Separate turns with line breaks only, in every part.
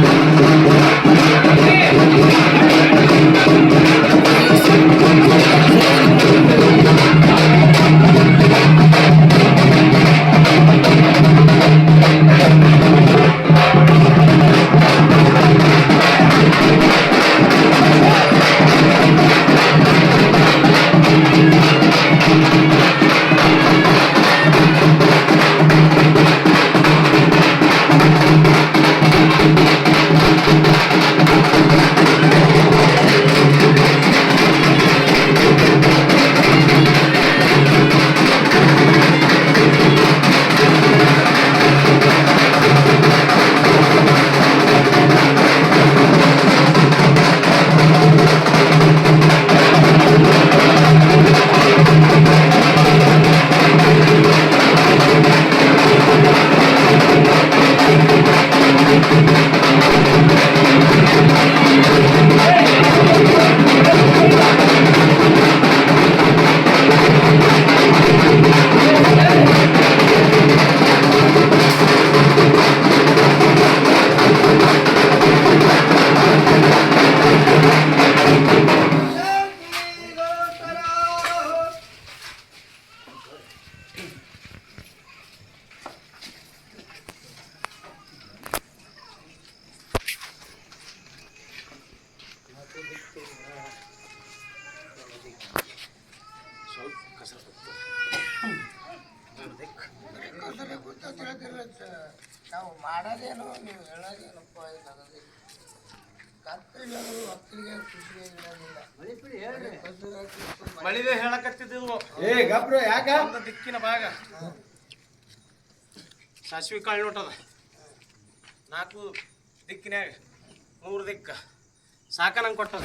Thank you. ಮಾಡೋದೇನು ನೀವು ಹೇಳೋದೇನಪ್ಪ ನನಗೆ ಕತ್ತಲಿಗೆ ಒಕ್ಕಲಿಗೆ ಖುಷಿಗೆ ಇರೋದಿಲ್ಲ.
ಮಳಿದೆ ಹೇಳಕತ್ತಿದ್ದು
ಏ ಗಬ್ರು ಯಾಕ?
ಒಂದು ದಿಕ್ಕಿನ ಭಾಗ. ಸಾಸಿವೆ ಕಾಳು ನೋಟದ. ನಾಲ್ಕು ದಿಕ್ಕಿನಾಗ ಮೂರು ದಿಕ್ಕ. ಸಾಕ ನಂಗೆ ಕೊಟ್ಟದ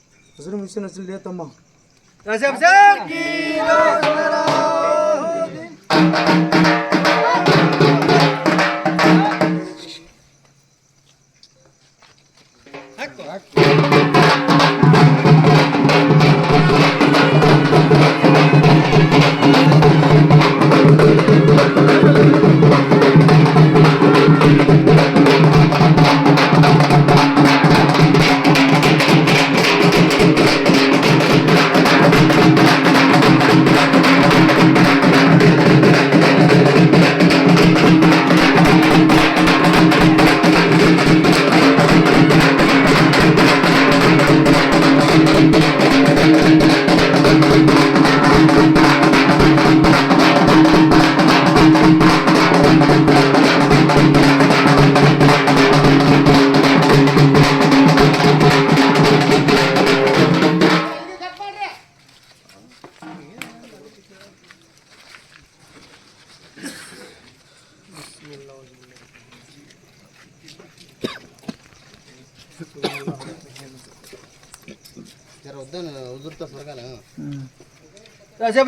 fazer um ensino assim
de letra mão. Trazemos aqui, nós, galera!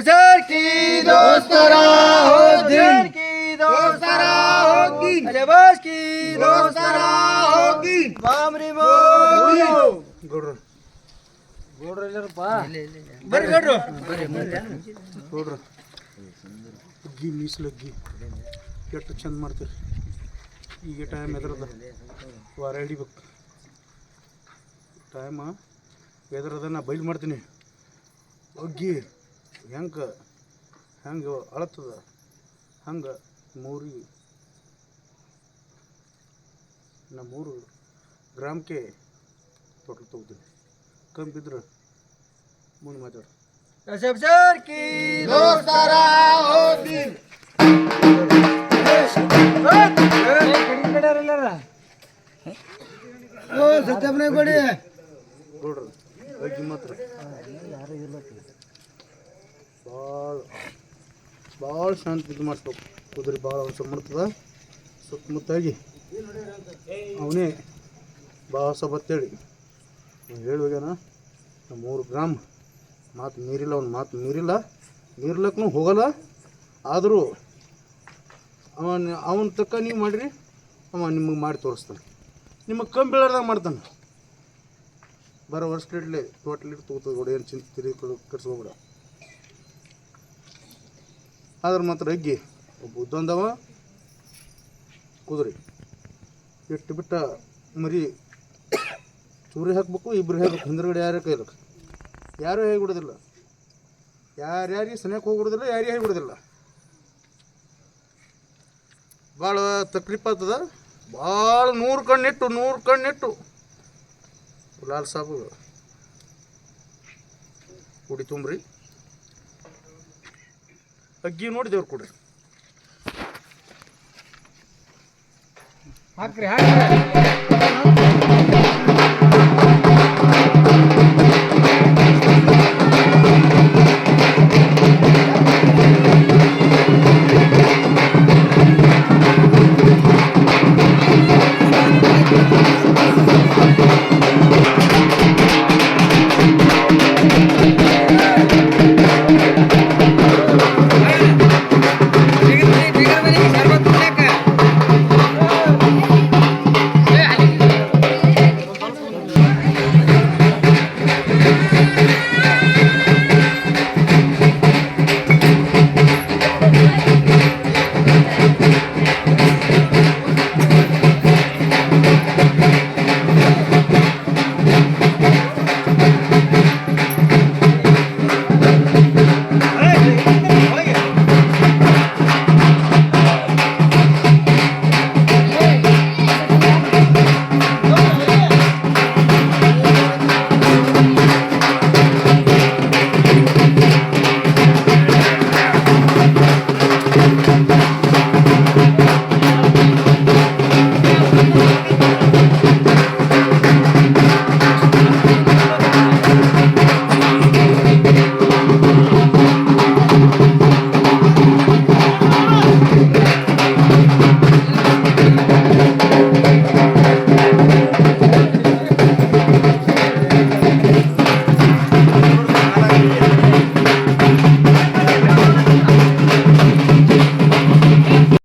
Sir की दोस्तरा हो दिन की दोस्तरा होगी अरे बस की दोस्तरा दिन बामरी मो गुड गुड़
ಗೋಡ್ರ ಎಲ್ಲರಪ್ಪ
ಬರ್ರಿ गुड
ಬರ್ರಿ गुड गुड ಮೀಸಲು ಗೀ ಎಷ್ಟು ಚಂದ ಮಾಡ್ತೀರಿ ಈಗ ಟೈಮ್ ಎದ್ರದ ವಾರ ಹಿಡಿಬೇಕು ಟೈಮ ಎದ್ರದ ನಾ ಬೈಲ್ ಮಾಡ್ತೀನಿ. ಒಗ್ಗಿ, ಹೆಂಗೆ ಹೆಂಗೆ ಅಳತ್ತದ, ಹಂಗೆ ಮೂರಿಗೆ ನಮ್ಮೂರು ಗ್ರಾಮಕ್ಕೆ ತೊಟ್ಲು ಕಮ್ಮಿ ಕಂಬಿದ್ರೆ ಮುಂದೆ ಮಾತಾಡ್ರಿ ಸರ್ ಕಿ ಭಾಳ ಭಾಳ ಶಾಂತಿ ಇದು ಮಾಡಿಸ್ಬೇಕು ಕುದುರೆ ಭಾಳ ಅವಸರ ಮಾಡ್ತದ ಸುತ್ತಮುತ್ತಾಗಿ ಅವನೇ ಭಾಳ ಸಬತ್ತೇಳಿ ಹೇಳುವಾಗೇನ ಮೂರು ಗ್ರಾಮ್ ಮಾತು ಮೀರಿಲ್ಲ ಅವ್ನ ಮಾತು ಮೀರಿಲ್ಲ ಮೀರ್ಲಕ್ಕೂ ಹೋಗಲ್ಲ ಆದರೂ ಅವನ ಅವನ ತಕ್ಕ ನೀವು ಮಾಡಿರಿ. ಅವ ನಿಮಗೆ ಮಾಡಿ ತೋರಿಸ್ತಾನೆ. ನಿಮಗೆ ಕಮ್ಮಿ ಬೀಳಾರ್ದಾಗ ಮಾಡ್ತಾನೆ. ಬರೋ ವರ್ಷಲಿಡ್ಲೆ ಟೋಟಲ್ ಇಟ್ಟು ತಗೋತದ ಕೂಡ ಏನು ಚಿಂತೆ ತಿರುಗಿ ಕಟ್ಸ್ಕೊಬಿಡ. ಆದ್ರೆ ಮಾತ್ರ ಅಗ್ಗಿ, ಒಬ್ಬ ಉದ್ದೊಂದವ ಕುದುರೆ. ಇಟ್ಟು ಬಿಟ್ಟ ಮರಿ ಚೂರಿ ಹಾಕ್ಬೇಕು ಇಬ್ಬರು ಹೇಳ್ಬೇಕು ಹಿಂದ್ರಗಡೆ ಯಾರೇ ಕೈಲಕ್ಕೆ ಯಾರೂ ಹೇಗಿಬಿಡೋದಿಲ್ಲ ಯಾರ್ಯಾರಿಗೆ ಸನಿಯಕ್ಕೆ ಹೋಗ್ಬಿಡೋದಿಲ್ಲ, ಯಾರಿಗೆ ಹೇಗಿಬಿಡೋದಿಲ್ಲ ಭಾಳ ತಕ್ಲೀಫ್ ಆಗ್ತದ? ಭಾಳ ನೂರು ಕಣ್ಣಿಟ್ಟು ನೂರು ಕಣ್ಣಿಟ್ಟು. ಲಾಲ್ ಸಾಬು. ಕುಡಿ ತುಂಬ್ರಿ. ಅಗ್ಗಿ ನೋಡಿ ದೇವ್ರು ಕೊಡ್ರಿ.
ಹಾಕ್ರಿ ಹಾಕ್ರಿ.
thank you.